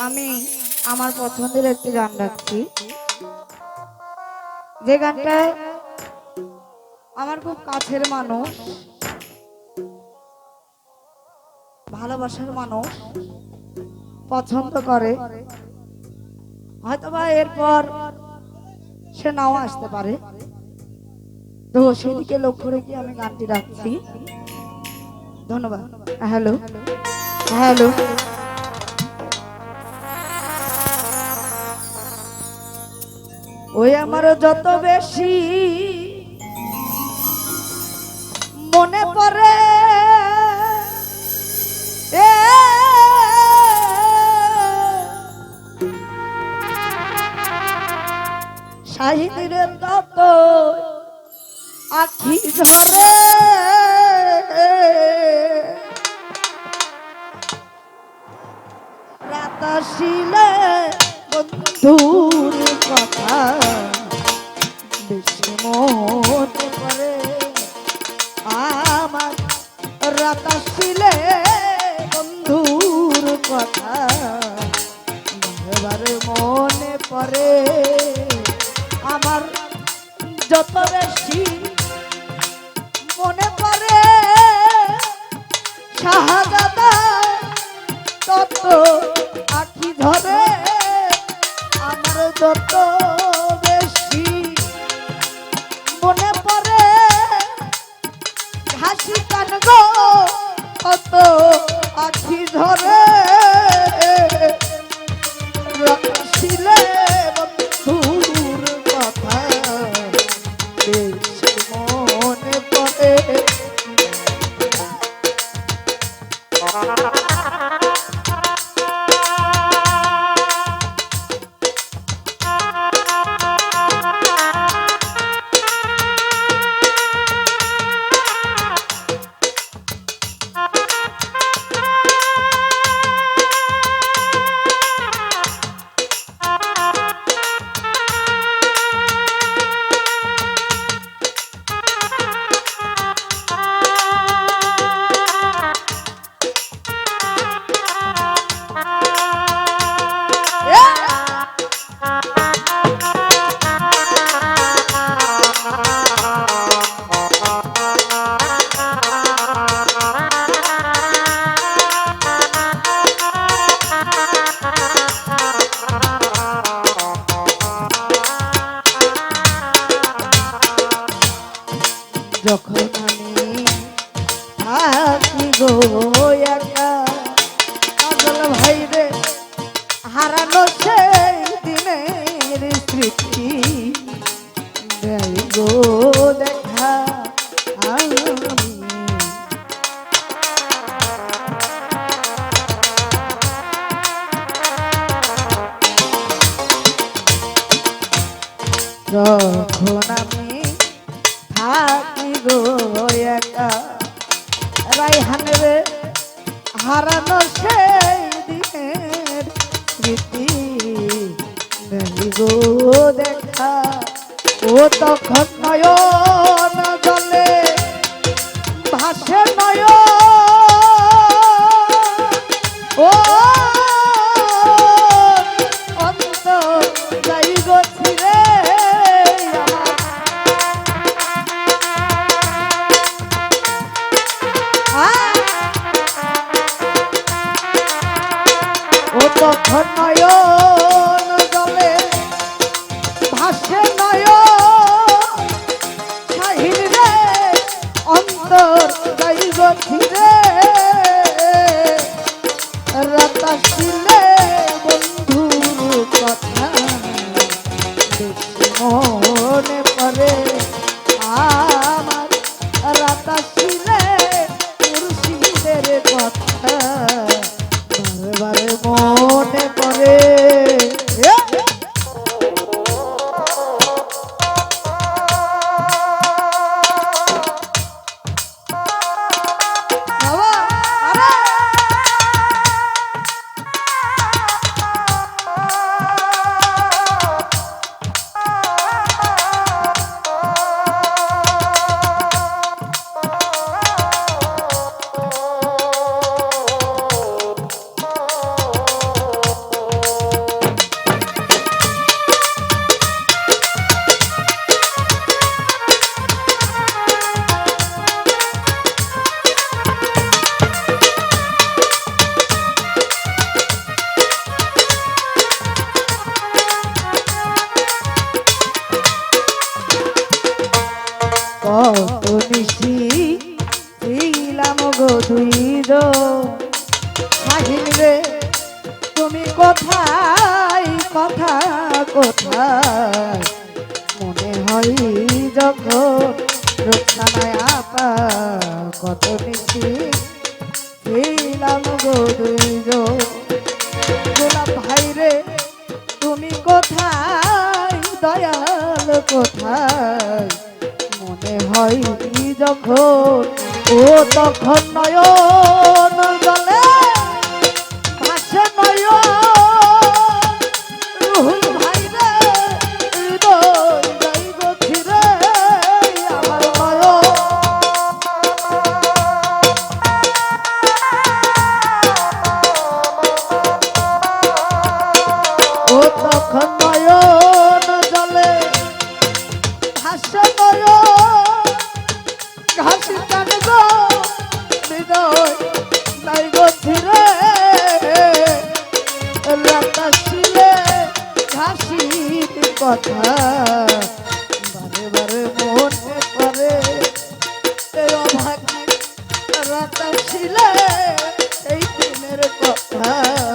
আমি আমার পছন্দের একটি গান রাখছি যে গানটায় আমার খুব কাছের মানুষ, ভালোবাসার মানুষ পছন্দ করে। হয়তোবা এরপর সে নাও আসতে পারে। তো সেদিকে লক্ষ্য রেখে আমি গানটি রাখছি। ধন্যবাদ। হ্যালো। হ্যালো। ওই আমার যত বেশি মনে পড়ে। এ তত আখি ধরে। রাত আসিলে বন্ধুর কথা। মনে করে আমার রাতা ছিলে বন্ধুর কথা মনে পড়ে। আমার যত গো দেখা যখন আমি থাকি গো একা রাইহান রে, হারানো সেই দিনের স্মৃতি। গো দেখা ও তখন নয়ন জলে ভাসে নয় ও অন্ত যাই গো ছিরে ও কত মিষ্টি দিলাম গো দুইদ রে, তুমি কোথায়, কথা কোথায়? মনে হয় যখন রক্ষানায় আপা কত মিষ্টি দিলাম গো দুইদ গোলাপ ভাই রে, তুমি কোথায়, দয়াল কোথায়? হয় যখন ও তখন নয়ন রাতাসিলে এই দিনের কথা।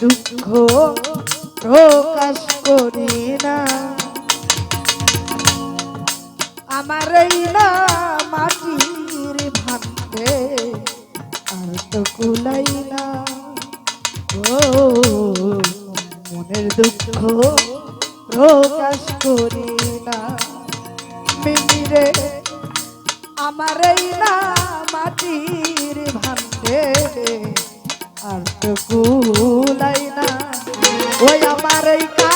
দুঃখ প্রকাশ করি না। আমার এই না মাটির ভাঙবে আর তো কুলাই না। ও, মনের দুঃখ প্রকাশ করি না। মিমিরে, আমার এই না মাটির ভাঙবে। আর তো কুলাই না। ওই আমার এই কান্নার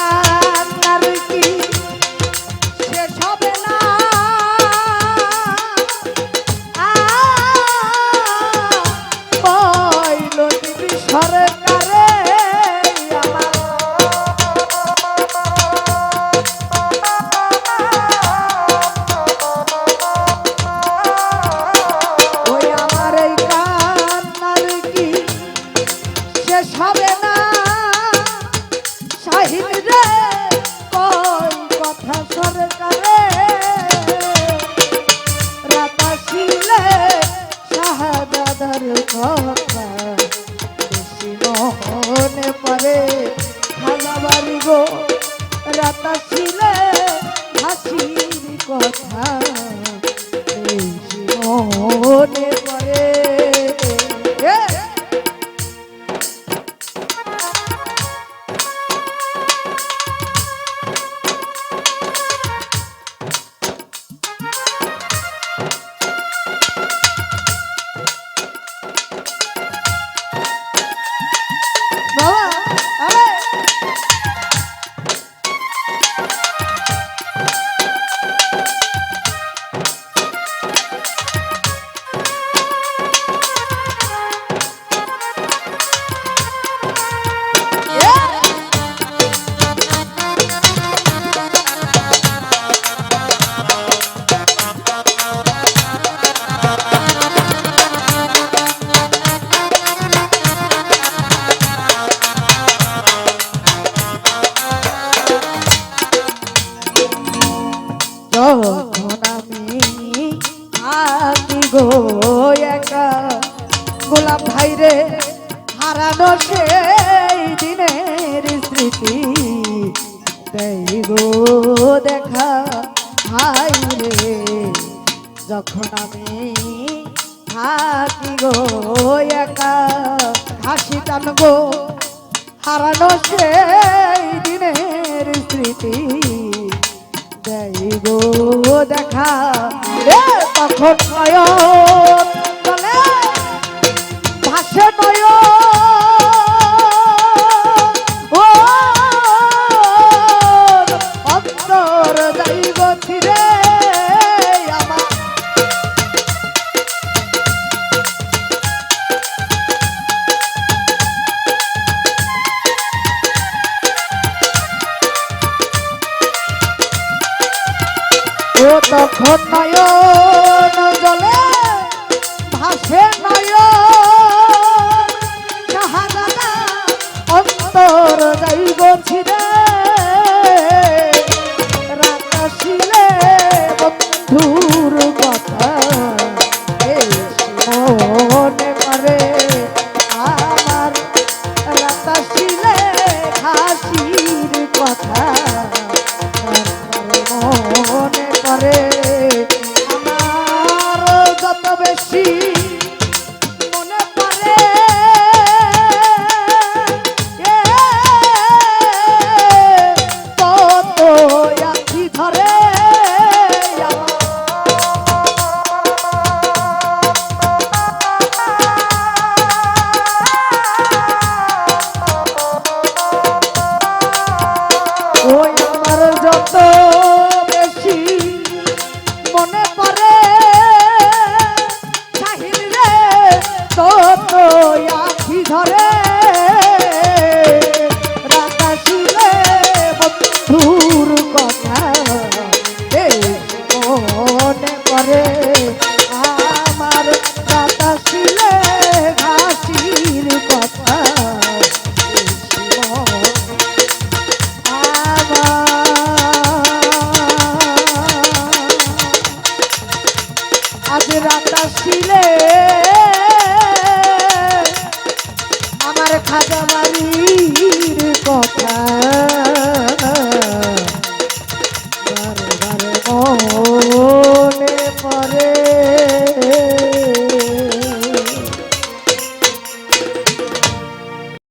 পড়ে খালা বাড়ি গো রাতাশিলে হাসির কথা। মনে পড়ে দেখা হাই রে যখন আমি থাকি গো একা, হাসি টানবো হারানো সেই দিনের স্মৃতি। দেখা রে তখন নয়ন